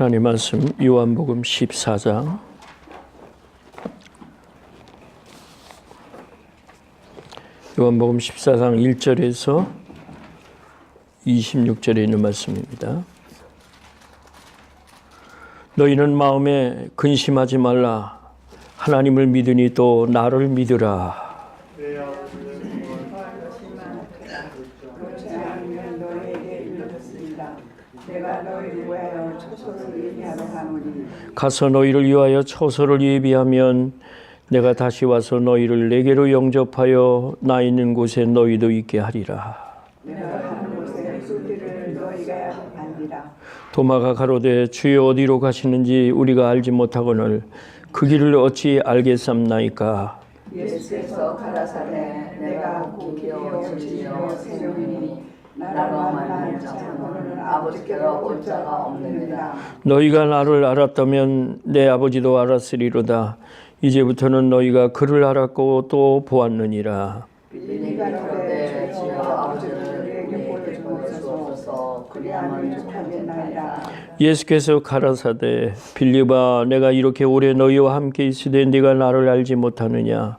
하나님 말씀 요한복음 14장 요한복음 14장 1절에서 26절에 있는 말씀입니다. 너희는 마음에 근심하지 말라. 하나님을 믿으니 또 나를 믿으라. 하나님은 너희에게 일렀습니다. 내가 너희를 위하여 초소를 예비하러 가서 너희를 위하여 처소를 예비하면 내가 다시 와서 너희를 내게로 영접하여 나 있는 곳에 너희도 있게 하리라. 도마가 가로되 주여 어디로 가시는지 우리가 알지 못하거늘 그 길을 어찌 알겠삼나이까 예수께서 가라사대 내가 고기여 진리여 생명이니 나로 만나는 자는 아버지께로 올 자가 없느니라. 너희가 나를 알았다면 내 아버지도 알았으리로다. 이제부터는 너희가 그를 알았고 또 보았느니라. 빌리가 그때 주여 아버지를 우리에게 보여주옵소서. 그리하면 족하겠나이다. 예수께서 가라사대 빌립아 내가 이렇게 오래 너희와 함께 있으되 네가 나를 알지 못하느냐?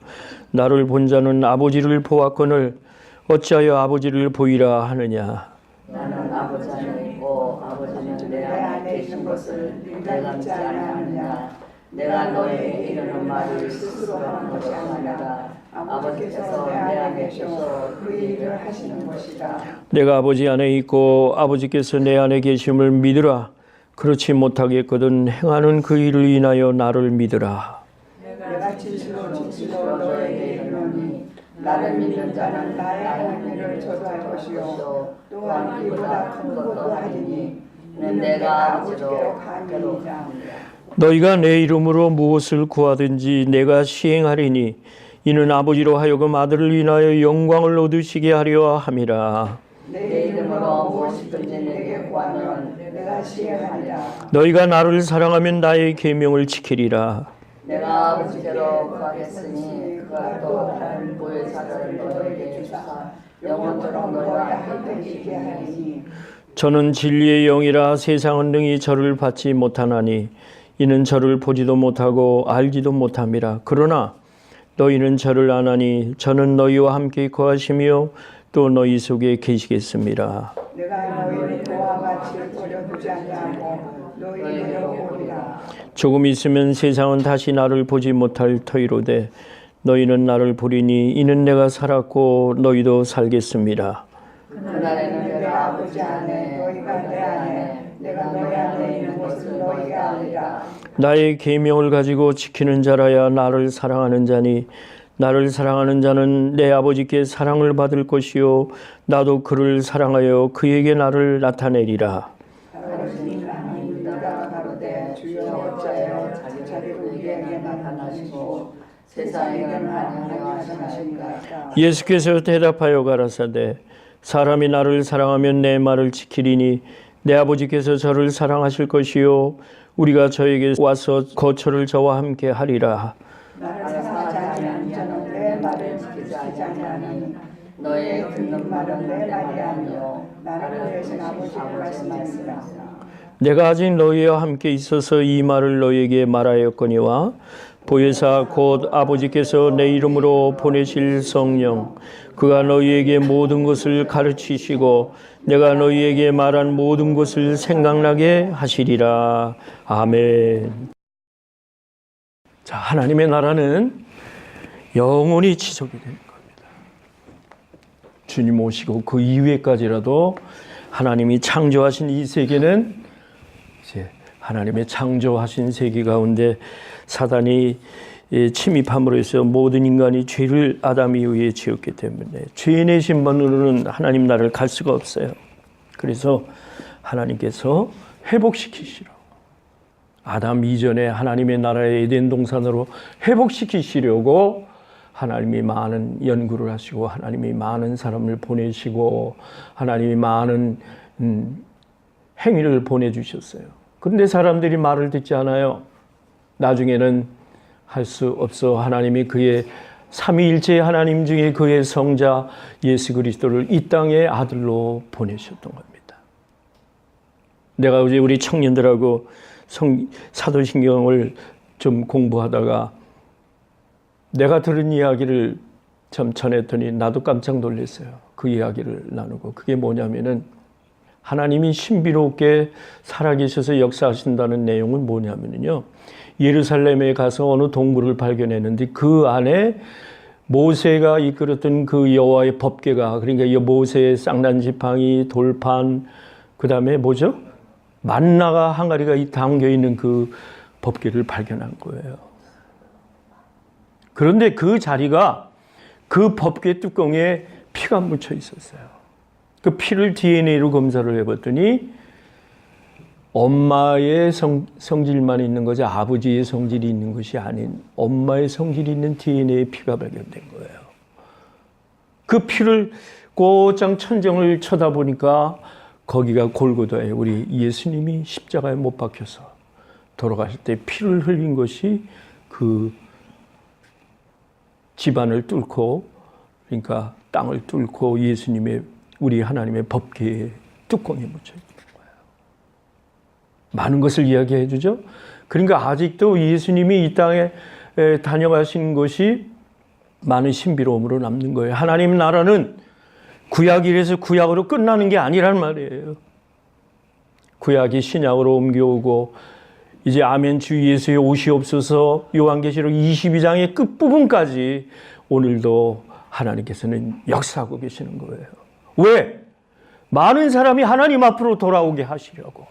나를 본 자는 아버지를 보았거늘 어찌하여 아버지를 보이라 하느냐? 나는 아버지 안에 있고 아버지는 내 안에 계신 것을 내가 믿지 아니하느냐. 내가 너에게 이르는 말을 스스로 하는 것이 아니라 아버지께서 내 안에 계셔 그 일을 하시는 것이다. 내가 아버지 안에 있고 아버지께서 내 안에 계심을 믿으라. 그렇지 못하겠거든 행하는 그 일을 인하여 나를 믿으라. 내가 진실로 진실로 너에게 이르노니 나를 믿는 자는 나의 하는 일을 저도 할 것이요. 또한 이보다 큰 것도 하리니 내가 아버지께로 가니이다. 너희가 내 이름으로 무엇을 구하든지 내가 시행하리니 이는 아버지로 하여금 아들을 인하여 영광을 얻으시게 하려 함이라 내 이름으로 무엇이든지 내게 구하면 내가 시행하리라. 너희가 나를 사랑하면 나의 계명을 지키리라 내가 아버지께로 구하겠으니 그가 또 다른 보혜사를 너에게 주사 영원토록 너희와 함께 있게 하리니 저는 진리의 영이라 세상은 능히 저를 받지 못하나니 이는 저를 보지도 못하고 알지도 못함이라. 그러나 너희는 저를 아나니 저는 너희와 함께 거하시며 또 너희 속에 계시겠습니다. 내가 너희를 그와 같이 버려두지 아니하고 너희를 오리라. 조금 있으면 세상은 다시 나를 보지 못할 터이로되 너희는 나를 보리니 이는 내가 살았고 너희도 살겠습니다. 그날에는 내가 아버지 안에 너희가 내 안에 내가 너희 안에 있는 것을 너희가 알리라. 나의 계명을 가지고 지키는 자라야 나를 사랑하는 자니 나를 사랑하는 자는 내 아버지께 사랑을 받을 것이요 나도 그를 사랑하여 그에게 나를 나타내리라. 예수께서 대답하여 가라사대 사람이 나를 사랑하면 내 말을 지키리니 내 아버지께서 저를 사랑하실 것이요 우리가 저에게 와서 거처를 저와 함께 하리라 나를 사랑하지 아니하는 자는 내 말을 지키지 아니하니 너의 듣는 말은 내 말이 아니요 나를 보내신 아버지의 말씀이니라. 내가 아직 너희와 함께 있어서 이 말을 너희에게 말하였거니와 보혜사 곧 아버지께서 내 이름으로 보내실 성령 그가 너희에게 모든 것을 가르치시고 내가 너희에게 말한 모든 것을 생각나게 하시리라 아멘. 자 하나님의 나라는 영원히 지속이 되는 겁니다. 주님 오시고 그 이후에까지라도 하나님이 창조하신 이 세계는 이제 하나님의 창조하신 세계 가운데 사단이 예, 침입함으로 해서 모든 인간이 죄를 아담 이후에 지었기 때문에 죄 내신 분으로는 하나님 나라를 갈 수가 없어요. 그래서 하나님께서 회복시키시라고 아담 이전에 하나님의 나라의 에덴 동산으로 회복시키시려고 하나님이 많은 연구를 하시고 하나님이 많은 사람을 보내시고 하나님이 많은 음, 행위를 보내주셨어요. 그런데 사람들이 말을 듣지 않아요. 나중에는 할 수 없어 하나님이 그의 삼위일체 하나님 중에 그의 성자 예수 그리스도를 이 땅의 아들로 보내셨던 겁니다. 내가 어제 우리 청년들하고 성, 사도신경을 좀 공부하다가 내가 들은 이야기를 좀 전했더니 나도 깜짝 놀랐어요. 그 이야기를 나누고 그게 뭐냐면은 하나님이 신비롭게 살아계셔서 역사하신다는 내용은 뭐냐면요. 예루살렘에 가서 어느 동굴을 발견했는데 그 안에 모세가 이끌었던 그 여호와의 법궤가 그러니까 이 모세의 쌍난 지팡이, 돌판, 그 다음에 뭐죠? 만나가 항아리가 이 담겨 있는 그 법궤를 발견한 거예요. 그런데 그 자리가 그 법궤 뚜껑에 피가 묻혀 있었어요. 그 피를 DNA로 검사를 해봤더니 엄마의 성, 성질만 있는 거지 아버지의 성질이 있는 것이 아닌 엄마의 성질이 있는 DNA의 피가 발견된 거예요. 그 피를 곧장 천정을 쳐다보니까 거기가 골고다에 우리 예수님이 십자가에 못 박혀서 돌아가실 때 피를 흘린 것이 그 집안을 뚫고 그러니까 땅을 뚫고 예수님의 우리 하나님의 법궤의 뚜껑에 묻혀 거예요. 많은 것을 이야기해 주죠. 그러니까 아직도 예수님이 이 땅에 에, 다녀가신 것이 많은 신비로움으로 남는 거예요. 하나님 나라는 구약이라서 구약으로 끝나는 게 아니란 말이에요. 구약이 신약으로 옮겨오고 이제 아멘 주 예수의 없어서 요한계시록 22장의 끝부분까지 오늘도 하나님께서는 역사하고 계시는 거예요. 왜? 많은 사람이 하나님 앞으로 돌아오게 하시려고.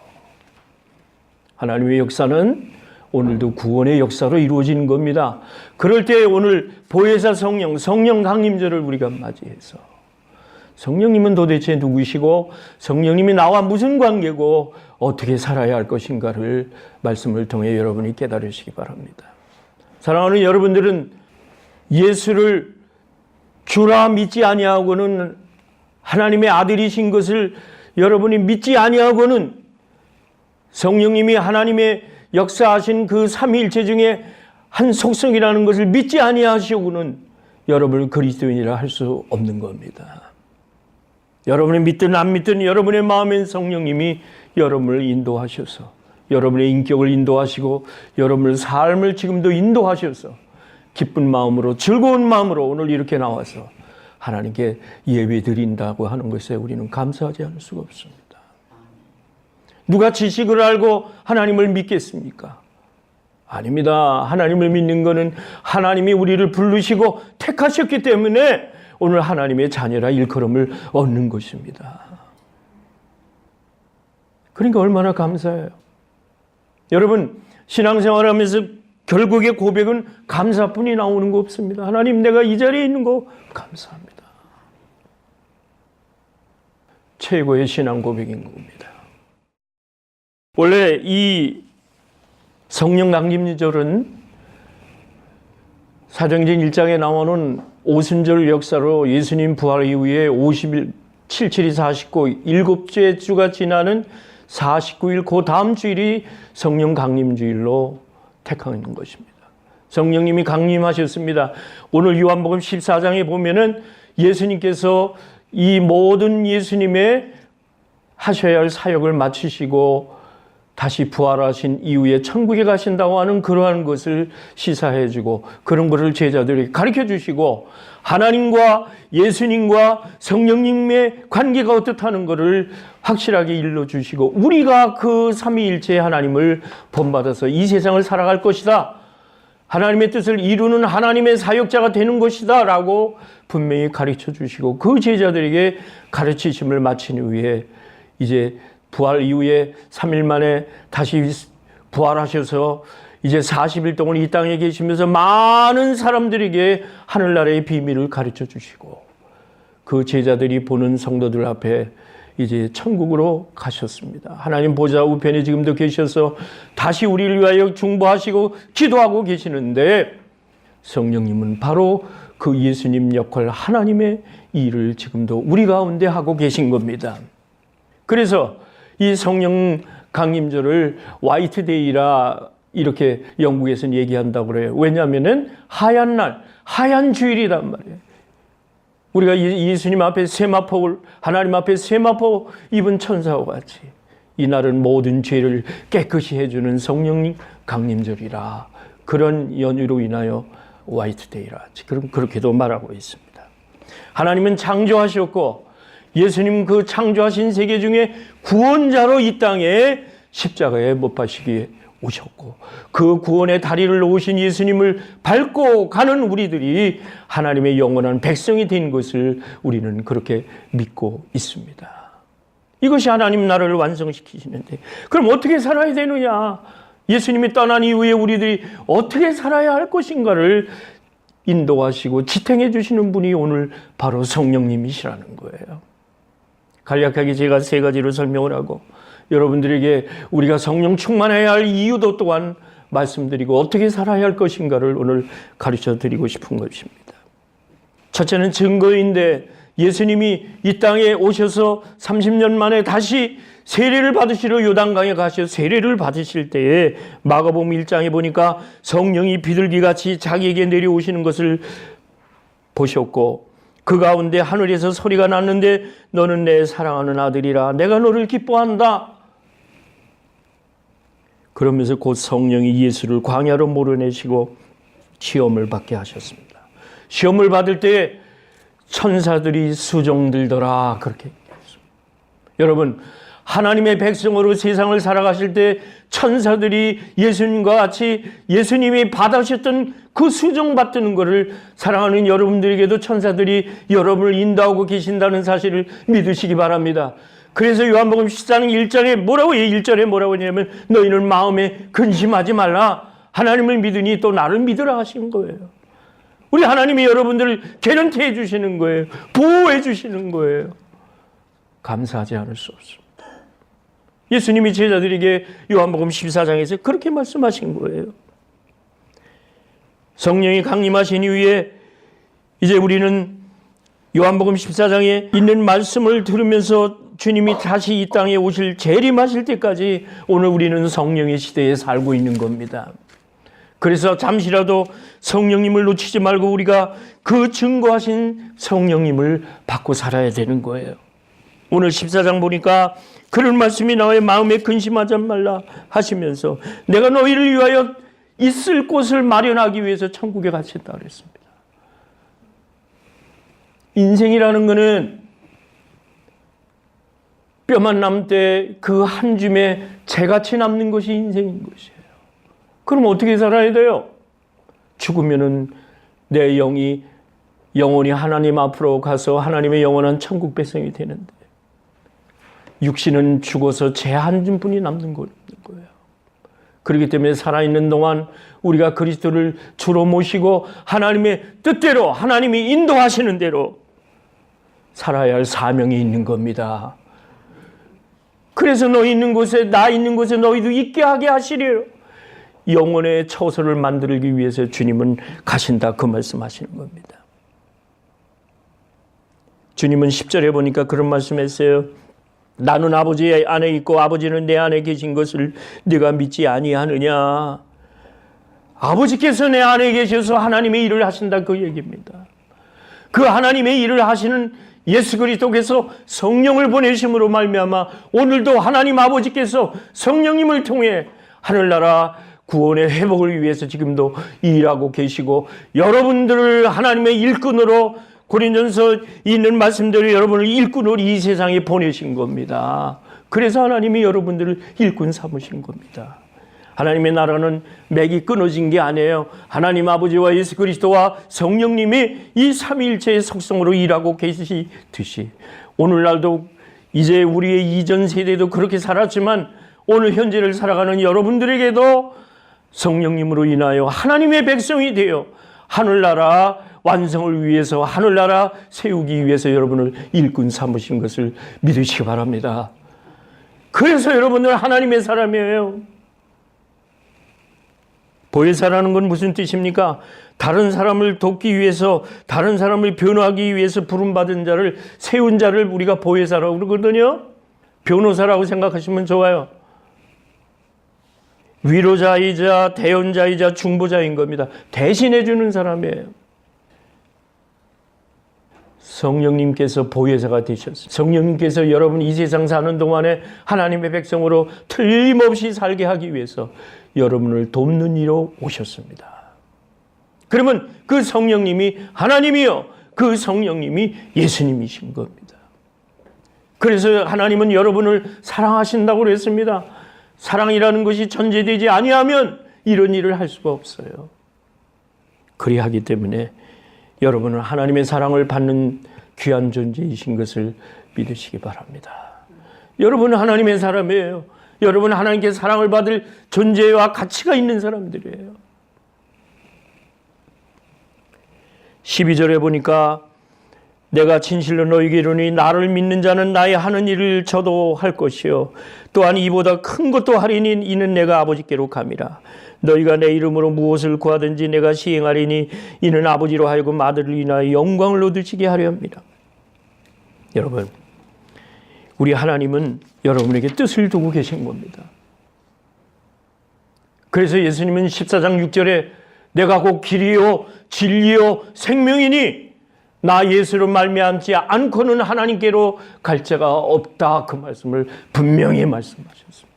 하나님의 역사는 오늘도 구원의 역사로 이루어지는 겁니다. 그럴 때 오늘 보혜사 성령, 성령 강림절을 우리가 맞이해서 성령님은 도대체 누구시고 성령님이 나와 무슨 관계고 어떻게 살아야 할 것인가를 말씀을 통해 여러분이 깨달으시기 바랍니다. 사랑하는 여러분들은 예수를 주라 믿지 아니하고는 하나님의 아들이신 것을 여러분이 믿지 아니하고는 성령님이 하나님의 역사하신 그 삼위일체 중에 한 속성이라는 것을 믿지 아니하시고는 여러분을 그리스도인이라 할 수 없는 겁니다. 여러분이 믿든 안 믿든 여러분의 마음엔 성령님이 여러분을 인도하셔서 여러분의 인격을 인도하시고 여러분의 삶을 지금도 인도하셔서 기쁜 마음으로 즐거운 마음으로 오늘 이렇게 나와서 하나님께 예배 드린다고 하는 것에 우리는 감사하지 않을 수가 없습니다. 누가 지식을 알고 하나님을 믿겠습니까? 아닙니다. 하나님을 믿는 것은 하나님이 우리를 부르시고 택하셨기 때문에 오늘 하나님의 자녀라 일컬음을 얻는 것입니다. 그러니까 얼마나 감사해요. 여러분, 신앙생활 하면서 결국의 고백은 감사뿐이 나오는 거 없습니다. 하나님, 내가 이 자리에 있는 거 감사합니다. 최고의 신앙 고백인 겁니다. 원래 이 성령 강림절은 사도행전 1장에 나오는 오순절 역사로 예수님 부활 이후에 50일, 77이 49, 일곱째 주가 지나는 49일 그 다음 주일이 성령 강림주일로 택하는 것입니다. 성령님이 강림하셨습니다. 오늘 요한복음 14장에 보면은 예수님께서 이 모든 예수님의 하셔야 할 사역을 마치시고 다시 부활하신 이후에 천국에 가신다고 하는 그러한 것을 시사해 주고 그런 것을 제자들에게 가르쳐 주시고 하나님과 예수님과 성령님의 관계가 어떻다는 것을 확실하게 일러 주시고 우리가 그 삼위일체 하나님을 본받아서 이 세상을 살아갈 것이다. 하나님의 뜻을 이루는 하나님의 사역자가 되는 것이다. 라고 분명히 가르쳐 주시고 그 제자들에게 가르치심을 마친 후에 이제 부활 이후에 3일 만에 다시 부활하셔서 이제 40일 동안 이 땅에 계시면서 많은 사람들에게 하늘나라의 비밀을 가르쳐 주시고 그 제자들이 보는 성도들 앞에 이제 천국으로 가셨습니다. 하나님 보좌 우편에 지금도 계셔서 다시 우리를 위하여 중보하시고 기도하고 계시는데 성령님은 바로 그 예수님 역할 하나님의 일을 지금도 우리 가운데 하고 계신 겁니다. 그래서 이 성령 강림절을 화이트데이라 이렇게 영국에서는 얘기한다고 그래요. 왜냐하면은 하얀 날, 하얀 주일이란 말이에요. 우리가 예수님 앞에 세마포를 하나님 앞에 세마포 입은 천사와 같이 이 날은 모든 죄를 깨끗이 해주는 성령님 강림절이라 그런 연유로 인하여 화이트데이라 그럼 그렇게도 말하고 있습니다. 하나님은 창조하셨고 예수님 그 창조하신 세계 중에 구원자로 이 땅에 십자가에 못 박히기에 오셨고 그 구원의 다리를 놓으신 예수님을 밟고 가는 우리들이 하나님의 영원한 백성이 된 것을 우리는 그렇게 믿고 있습니다. 이것이 하나님 나라를 완성시키시는데 그럼 어떻게 살아야 되느냐? 예수님이 떠난 이후에 우리들이 어떻게 살아야 할 것인가를 인도하시고 지탱해 주시는 분이 오늘 바로 성령님이시라는 거예요. 간략하게 제가 세 가지로 설명을 하고 여러분들에게 우리가 성령 충만해야 할 이유도 또한 말씀드리고 어떻게 살아야 할 것인가를 오늘 가르쳐 드리고 싶은 것입니다. 첫째는 증거인데 예수님이 이 땅에 오셔서 30년 만에 다시 세례를 받으시러 요단강에 가셔 세례를 받으실 때에 마가복음 1장에 보니까 성령이 비둘기같이 자기에게 내려오시는 것을 보셨고 그 가운데 하늘에서 소리가 났는데 너는 내 사랑하는 아들이라 내가 너를 기뻐한다. 그러면서 곧 성령이 예수를 광야로 몰아내시고 시험을 받게 하셨습니다. 시험을 받을 때 천사들이 수종들더라 그렇게 얘기했습니다. 여러분 하나님의 백성으로 세상을 살아가실 때 천사들이 예수님과 같이 예수님이 받으셨던 그 수종 받는 것을 사랑하는 여러분들에게도 천사들이 여러분을 인도하고 계신다는 사실을 믿으시기 바랍니다. 그래서 요한복음 14장 1절에 뭐라고 해요? 1절에 뭐라고 하냐면 너희는 마음에 근심하지 말라. 하나님을 믿으니 또 나를 믿으라 하신 거예요. 우리 하나님이 여러분들을 개런티 해 주시는 거예요. 보호해 주시는 거예요. 감사하지 않을 수 없습니다. 예수님이 제자들에게 요한복음 14장에서 그렇게 말씀하신 거예요. 성령이 강림하신 이후에 이제 우리는 요한복음 14장에 있는 말씀을 들으면서 주님이 다시 이 땅에 오실 재림하실 때까지 오늘 우리는 성령의 시대에 살고 있는 겁니다. 그래서 잠시라도 성령님을 놓치지 말고 우리가 그 증거하신 성령님을 받고 살아야 되는 거예요. 오늘 14장 보니까 그런 말씀이 나와요. 마음에 근심하지 말라 하시면서 내가 너희를 위하여 있을 곳을 마련하기 위해서 천국에 가셨다 그랬습니다. 인생이라는 것은 뼈만 남을 때 그 한 줌에 재같이 남는 것이 인생인 것이에요. 그럼 어떻게 살아야 돼요? 죽으면은 내 영이 영원히 하나님 앞으로 가서 하나님의 영원한 천국 백성이 되는데 육신은 죽어서 재한 줌뿐이 남는 거예요. 그렇기 때문에 살아있는 동안 우리가 그리스도를 주로 모시고 하나님의 뜻대로 하나님이 인도하시는 대로 살아야 할 사명이 있는 겁니다. 그래서 너 있는 곳에 나 있는 곳에 너희도 있게 하게 하시리라. 영혼의 처소를 만들기 위해서 주님은 가신다 그 말씀하시는 겁니다. 주님은 10절에 보니까 그런 말씀했어요. 나는 아버지 안에 있고 아버지는 내 안에 계신 것을 네가 믿지 아니하느냐. 아버지께서 내 안에 계셔서 하나님의 일을 하신다 그 얘기입니다. 그 하나님의 일을 하시는 예수 그리스도께서 성령을 보내심으로 말미암아 오늘도 하나님 아버지께서 성령님을 통해 하늘나라 구원의 회복을 위해서 지금도 일하고 계시고 여러분들을 하나님의 일꾼으로 고린전서 있는 말씀대로 여러분을 일꾼으로 이 세상에 보내신 겁니다. 그래서 하나님이 여러분들을 일꾼 삼으신 겁니다. 하나님의 나라는 맥이 끊어진 게 아니에요. 하나님 아버지와 예수 그리스도와 성령님이 이 삼위일체의 속성으로 일하고 계시듯이 오늘날도 이제 우리의 이전 세대도 그렇게 살았지만 오늘 현재를 살아가는 여러분들에게도 성령님으로 인하여 하나님의 백성이 되어 하늘나라 완성을 위해서 하늘나라 세우기 위해서 여러분을 일꾼 삼으신 것을 믿으시기 바랍니다. 그래서 여러분들 하나님의 사람이에요. 보혜사라는 건 무슨 뜻입니까? 다른 사람을 돕기 위해서, 다른 사람을 변호하기 위해서 부름받은 자를, 세운 자를 우리가 보혜사라고 그러거든요. 변호사라고 생각하시면 좋아요. 위로자이자 대연자이자 중보자인 겁니다. 대신해 주는 사람이에요. 성령님께서 보혜사가 되셨습니다. 성령님께서 여러분 이 세상 사는 동안에 하나님의 백성으로 틀림없이 살게 하기 위해서 여러분을 돕는 이로 오셨습니다. 그러면 그 성령님이 하나님이요. 그 성령님이 예수님이신 겁니다. 그래서 하나님은 여러분을 사랑하신다고 그랬습니다. 사랑이라는 것이 전제되지 아니하면 이런 일을 할 수가 없어요. 그리하기 때문에 여러분은 하나님의 사랑을 받는 귀한 존재이신 것을 믿으시기 바랍니다. 여러분은 하나님의 사람이에요. 여러분은 하나님께 사랑을 받을 존재와 가치가 있는 사람들이에요. 12절에 보니까 내가 진실로 너희에게 이르니 나를 믿는 자는 나의 하는 일을 저도 할 것이요 또한 이보다 큰 것도 하리니 이는 내가 아버지께로 감이라 너희가 내 이름으로 무엇을 구하든지 내가 시행하리니 이는 아버지로 하여금 아들을 인하여 영광을 얻으시게 하려 합니다. 여러분 우리 하나님은 여러분에게 뜻을 두고 계신 겁니다. 그래서 예수님은 14장 6절에 내가 곧 길이요 진리요 생명이니 나 예수로 말미암지 않고는 하나님께로 갈 자가 없다 그 말씀을 분명히 말씀하셨습니다.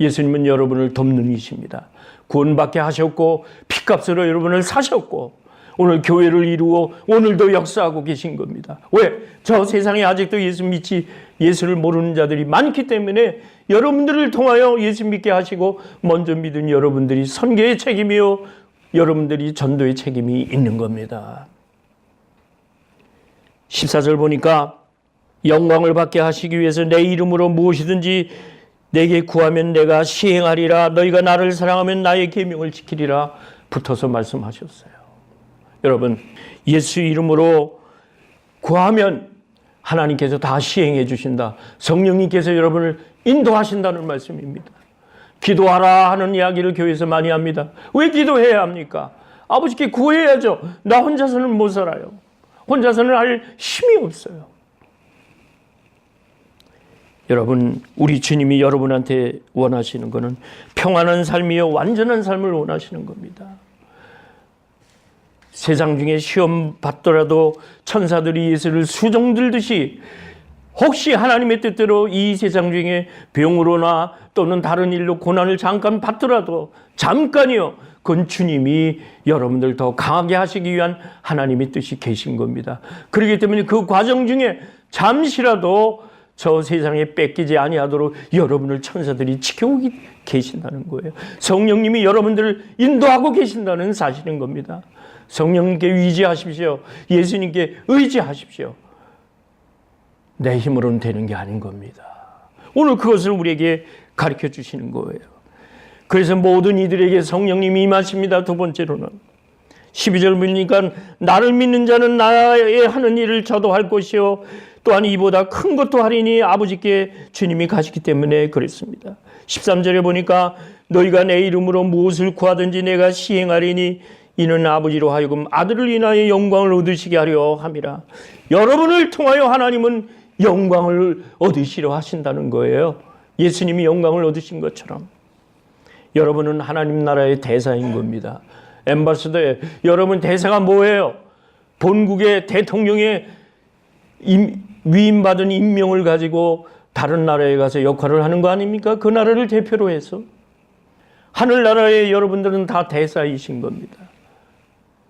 예수님은 여러분을 돕는 이십니다. 구원받게 하셨고 피값으로 여러분을 사셨고 오늘 교회를 이루어 오늘도 역사하고 계신 겁니다. 왜? 저 세상에 아직도 예수 믿지 예수를 모르는 자들이 많기 때문에 여러분들을 통하여 예수 믿게 하시고 먼저 믿은 여러분들이 선교의 책임이요 여러분들이 전도의 책임이 있는 겁니다. 14절 보니까 영광을 받게 하시기 위해서 내 이름으로 무엇이든지 내게 구하면 내가 시행하리라 너희가 나를 사랑하면 나의 계명을 지키리라 붙어서 말씀하셨어요. 여러분 예수 이름으로 구하면 하나님께서 다 시행해 주신다. 성령님께서 여러분을 인도하신다는 말씀입니다. 기도하라 하는 이야기를 교회에서 많이 합니다. 왜 기도해야 합니까? 아버지께 구해야죠. 나 혼자서는 못 살아요. 혼자서는 할 힘이 없어요. 여러분, 우리 주님이 여러분한테 원하시는 것은 평안한 삶이요, 완전한 삶을 원하시는 겁니다. 세상 중에 시험 받더라도 천사들이 예수를 수종 들듯이 혹시 하나님의 뜻대로 이 세상 중에 병으로나 또는 다른 일로 고난을 잠깐 받더라도 잠깐이요. 그건 주님이 여러분들 더 강하게 하시기 위한 하나님의 뜻이 계신 겁니다. 그렇기 때문에 그 과정 중에 잠시라도 저 세상에 뺏기지 아니하도록 여러분을 천사들이 지켜오기 계신다는 거예요. 성령님이 여러분들을 인도하고 계신다는 사실인 겁니다. 성령님께 위지하십시오. 예수님께 의지하십시오. 내 힘으로는 되는 게 아닌 겁니다. 오늘 그것을 우리에게 가르쳐 주시는 거예요. 그래서 모든 이들에게 성령님이 임하십니다. 두 번째로는 12절 보니까 나를 믿는 자는 나의 하는 일을 저도 할 것이요 또한 이보다 큰 것도 하리니 아버지께 주님이 가시기 때문에 그랬습니다. 13절에 보니까 너희가 내 이름으로 무엇을 구하든지 내가 시행하리니 이는 아버지로 하여금 아들을 인하여 영광을 얻으시게 하려 함이라. 여러분을 통하여 하나님은 영광을 얻으시려 하신다는 거예요. 예수님이 영광을 얻으신 것처럼. 여러분은 하나님 나라의 대사인 겁니다. 엠바스더에 여러분 대사가 뭐예요? 본국의 대통령의 임, 위임받은 임명을 가지고 다른 나라에 가서 역할을 하는 거 아닙니까? 그 나라를 대표로 해서. 하늘나라의 여러분들은 다 대사이신 겁니다.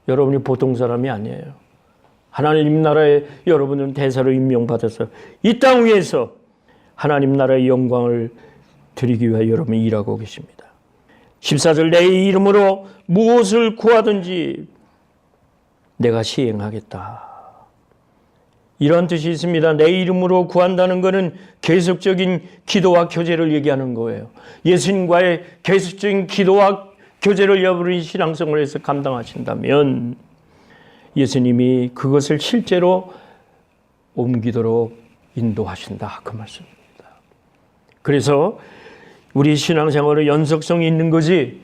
여러분이 보통 사람이 아니에요. 하나님 나라의 여러분은 대사로 임명받아서 이 땅 위에서 하나님 나라의 영광을 드리기 위해 여러분이 일하고 계십니다. 14절 내 이름으로 무엇을 구하든지 내가 시행하겠다. 이런 뜻이 있습니다. 내 이름으로 구한다는 것은 계속적인 기도와 교제를 얘기하는 거예요. 예수님과의 계속적인 기도와 교제를 여부는 신앙생활을 해서 감당하신다면 예수님이 그것을 실제로 옮기도록 인도하신다. 그 말씀입니다. 그래서 우리 신앙생활의 연속성이 있는 거지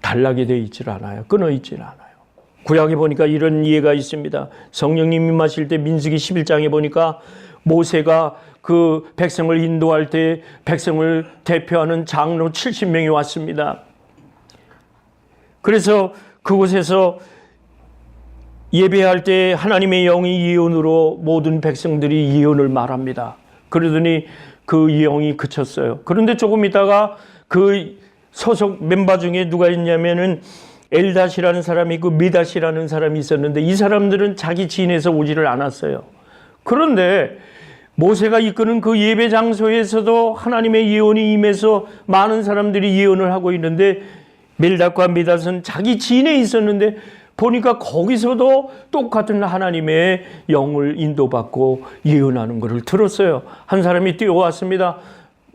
단락이 되어 있질 않아요. 끊어 있질 않아요. 구약에 보니까 이런 이해가 있습니다. 성령님이 마실 때 민수기 11장에 보니까 모세가 그 백성을 인도할 때 백성을 대표하는 장로 70명이 왔습니다. 그래서 그곳에서 예배할 때 하나님의 영이 예언으로 모든 백성들이 예언을 말합니다. 그러더니 그 예언이 그쳤어요. 그런데 조금 있다가 그 소속 멤버 중에 누가 있냐면은 엘닷이라는 사람이 있고 미닷이라는 사람이 있었는데 이 사람들은 자기 지인에서 오지를 않았어요. 그런데 모세가 이끄는 그 예배 장소에서도 하나님의 예언이 임해서 많은 사람들이 예언을 하고 있는데 멜닷과 미닷은 자기 지인에 있었는데 보니까 거기서도 똑같은 하나님의 영을 인도받고 예언하는 것을 들었어요. 한 사람이 뛰어왔습니다.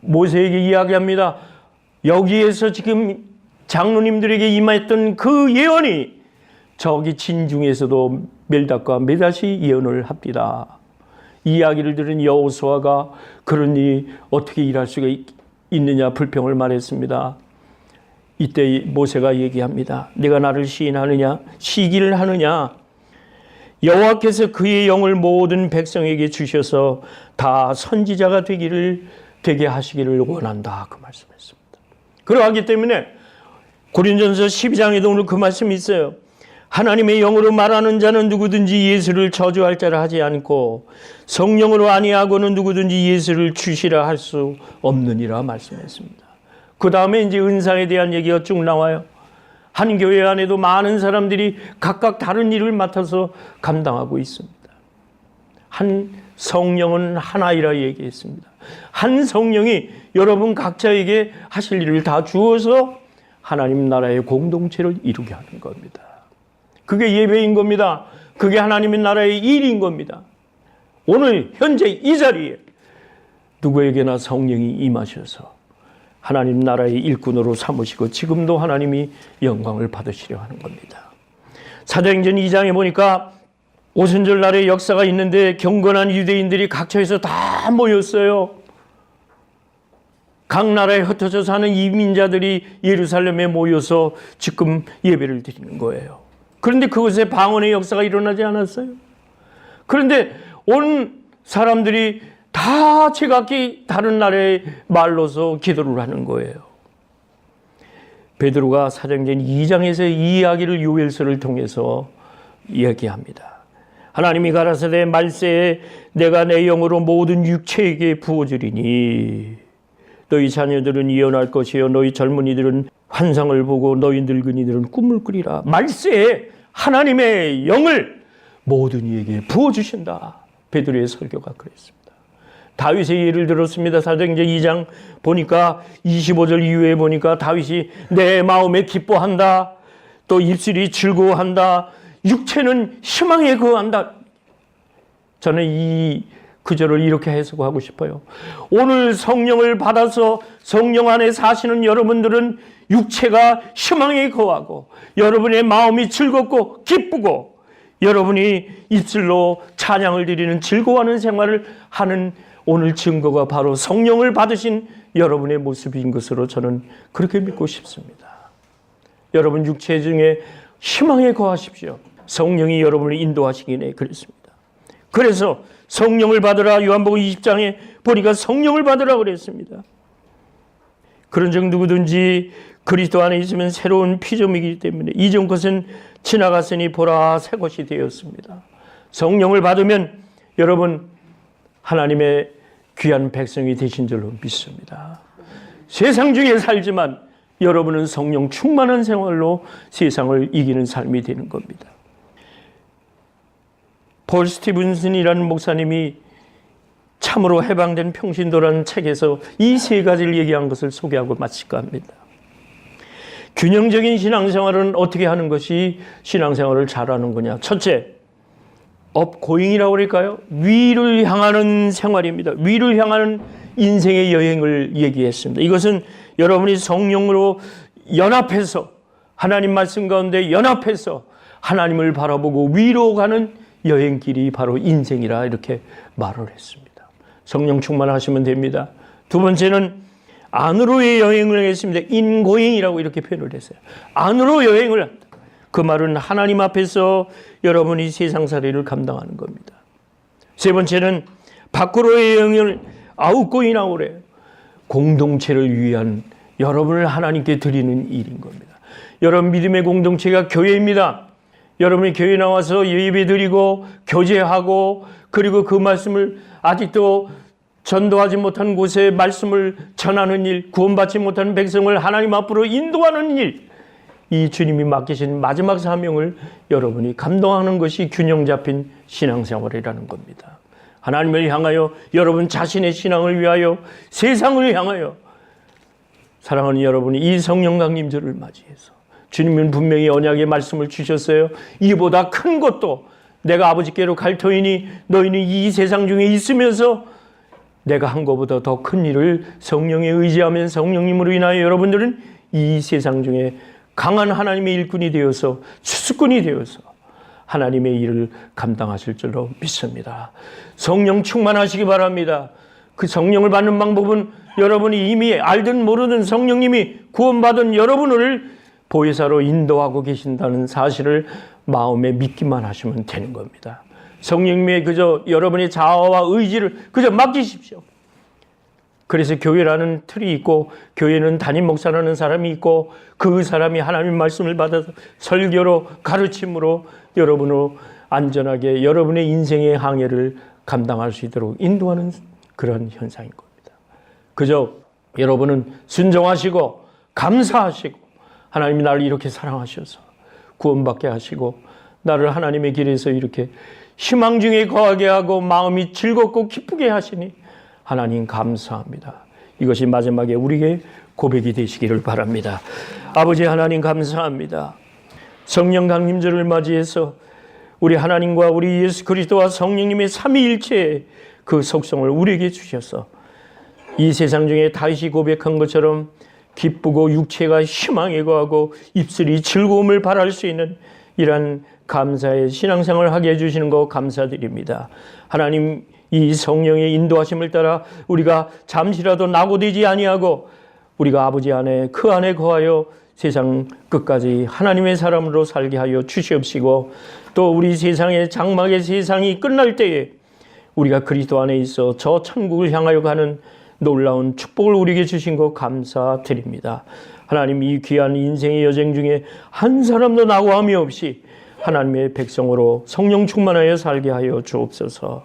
모세에게 이야기합니다. 여기에서 지금 장로님들에게 임했던 그 예언이 저기 진중에서도 멜닷과 메닷이 예언을 합니다. 이 이야기를 들은 여호수아가 그러니 어떻게 일할 수가 있- 있느냐 불평을 말했습니다. 이때 모세가 얘기합니다. 내가 나를 시인하느냐 시기를 하느냐 여호와께서 그의 영을 모든 백성에게 주셔서 다 선지자가 되기를 되게 하시기를 원한다 그 말씀했습니다. 그러하기 때문에 고린전서 12장에도 오늘 그 말씀이 있어요. 하나님의 영으로 말하는 자는 누구든지 예수를 저주할 자라 하지 않고 성령으로 아니하고는 누구든지 예수를 주시라 할 수 없느니라 말씀했습니다. 그 다음에 이제 은사에 대한 얘기가 쭉 나와요. 한 교회 안에도 많은 사람들이 각각 다른 일을 맡아서 감당하고 있습니다. 한 성령은 하나이라 얘기했습니다. 한 성령이 여러분 각자에게 하실 일을 다 주어서 하나님 나라의 공동체를 이루게 하는 겁니다. 그게 예배인 겁니다. 그게 하나님의 나라의 일인 겁니다. 오늘 현재 이 자리에 누구에게나 성령이 임하셔서 하나님 나라의 일꾼으로 삼으시고 지금도 하나님이 영광을 받으시려 하는 겁니다. 사도행전 2장에 보니까 오순절 날의 역사가 있는데 경건한 유대인들이 각처에서 다 모였어요. 각 나라에 흩어져 사는 이민자들이 예루살렘에 모여서 지금 예배를 드리는 거예요. 그런데 그곳에 방언의 역사가 일어나지 않았어요. 그런데 온 사람들이 다 제각기 다른 나라의 말로서 기도를 하는 거예요. 베드로가 사도행전 2장에서 이 이야기를 요엘서를 통해서 이야기합니다. 하나님이 가라사대 말세에 내가 내 영으로 모든 육체에게 부어주리니 너희 자녀들은 예언할 것이요 너희 젊은이들은 환상을 보고 너희 늙은이들은 꿈을 꾸리라 말세에 하나님의 영을 모든 이에게 부어 주신다. 베드로의 설교가 그랬습니다. 다윗의 예를 들었습니다. 사도행전 2장 보니까 25절 이후에 보니까 다윗이 내 마음에 기뻐한다. 또 입술이 즐거워한다. 육체는 희망에 거한다. 저는 이 구절을 이렇게 해석하고 싶어요. 오늘 성령을 받아서 성령 안에 사시는 여러분들은 육체가 희망에 거하고 여러분의 마음이 즐겁고 기쁘고 여러분이 입술로 찬양을 드리는 즐거워하는 생활을 하는 오늘 증거가 바로 성령을 받으신 여러분의 모습인 것으로 저는 그렇게 믿고 싶습니다. 여러분 육체 중에 희망에 거하십시오. 성령이 여러분을 인도하시기에 그랬습니다. 그래서 성령을 받으라 요한복음 20장에 보니까 성령을 받으라 그랬습니다. 그런즉 누구든지 그리스도 안에 있으면 새로운 피조물이기 때문에 이전 것은 지나갔으니 보라 새 것이 되었습니다. 성령을 받으면 여러분 하나님의 귀한 백성이 되신 줄로 믿습니다. 세상 중에 살지만 여러분은 성령 충만한 생활로 세상을 이기는 삶이 되는 겁니다. 폴 스티븐슨이라는 목사님이 참으로 해방된 평신도라는 책에서 이 세 가지를 얘기한 것을 소개하고 마칠까 합니다. 균형적인 신앙생활은 어떻게 하는 것이 신앙생활을 잘하는 거냐? 첫째, 업고잉이라고 그럴까요? 위를 향하는 생활입니다. 위를 향하는 인생의 여행을 얘기했습니다. 이것은 여러분이 성령으로 연합해서 하나님 말씀 가운데 연합해서 하나님을 바라보고 위로 가는 여행길이 바로 인생이라 이렇게 말을 했습니다. 성령 충만하시면 됩니다. 두 번째는 안으로의 여행을 했습니다. 인고잉이라고 이렇게 표현을 했어요. 안으로 여행을. 그 말은 하나님 앞에서 여러분이 세상살이를 감당하는 겁니다. 세 번째는 밖으로의 여행을 아웃고잉이라고 그래요. 공동체를 위한 여러분을 하나님께 드리는 일인 겁니다. 여러분 믿음의 공동체가 교회입니다. 여러분이 교회 나와서 예배 드리고 교제하고 그리고 그 말씀을 아직도 전도하지 못한 곳에 말씀을 전하는 일, 구원받지 못한 백성을 하나님 앞으로 인도하는 일, 이 주님이 맡기신 마지막 사명을 여러분이 감당하는 것이 균형 잡힌 신앙생활이라는 겁니다. 하나님을 향하여 여러분 자신의 신앙을 위하여 세상을 향하여 사랑하는 여러분이 이 성령 강림절을 맞이해서 주님은 분명히 언약의 말씀을 주셨어요. 이보다 큰 것도 내가 아버지께로 갈 터이니 너희는 이 세상 중에 있으면서 내가 한 것보다 더 큰 일을 성령에 의지하면 성령님으로 인하여 여러분들은 이 세상 중에 강한 하나님의 일꾼이 되어서 추수꾼이 되어서 하나님의 일을 감당하실 줄로 믿습니다. 성령 충만하시기 바랍니다. 그 성령을 받는 방법은 여러분이 이미 알든 모르든 성령님이 구원받은 여러분을 보혜사로 인도하고 계신다는 사실을 마음에 믿기만 하시면 되는 겁니다. 성령님의 그저 여러분의 자아와 의지를 그저 맡기십시오. 그래서 교회라는 틀이 있고 교회는 담임 목사라는 사람이 있고 그 사람이 하나님 말씀을 받아서 설교로 가르침으로 여러분을 안전하게 여러분의 인생의 항해를 감당할 수 있도록 인도하는 그런 현상인 겁니다. 그저 여러분은 순종하시고 감사하시고 하나님이 나를 이렇게 사랑하셔서 구원받게 하시고 나를 하나님의 길에서 이렇게 희망 중에 거하게 하고 마음이 즐겁고 기쁘게 하시니 하나님 감사합니다. 이것이 마지막에 우리에게 고백이 되시기를 바랍니다. 아버지 하나님 감사합니다. 성령 강림절을 맞이해서 우리 하나님과 우리 예수 그리스도와 성령님의 삼위일체의 그 속성을 우리에게 주셔서 이 세상 중에 다윗이 고백한 것처럼 기쁘고 육체가 희망에 거하고 입술이 즐거움을 바랄 수 있는 이러한 감사의 신앙생활을 하게 해주시는 거 감사드립니다. 하나님 이 성령의 인도하심을 따라 우리가 잠시라도 낙오되지 아니하고 우리가 아버지 안에 그 안에 거하여 세상 끝까지 하나님의 사람으로 살게 하여 주시옵시고 또 우리 세상의 장막의 세상이 끝날 때에 우리가 그리스도 안에 있어 저 천국을 향하여 가는 놀라운 축복을 우리에게 주신 것 감사드립니다. 하나님 이 귀한 인생의 여정 중에 한 사람도 낙오함이 없이 하나님의 백성으로 성령 충만하여 살게 하여 주옵소서.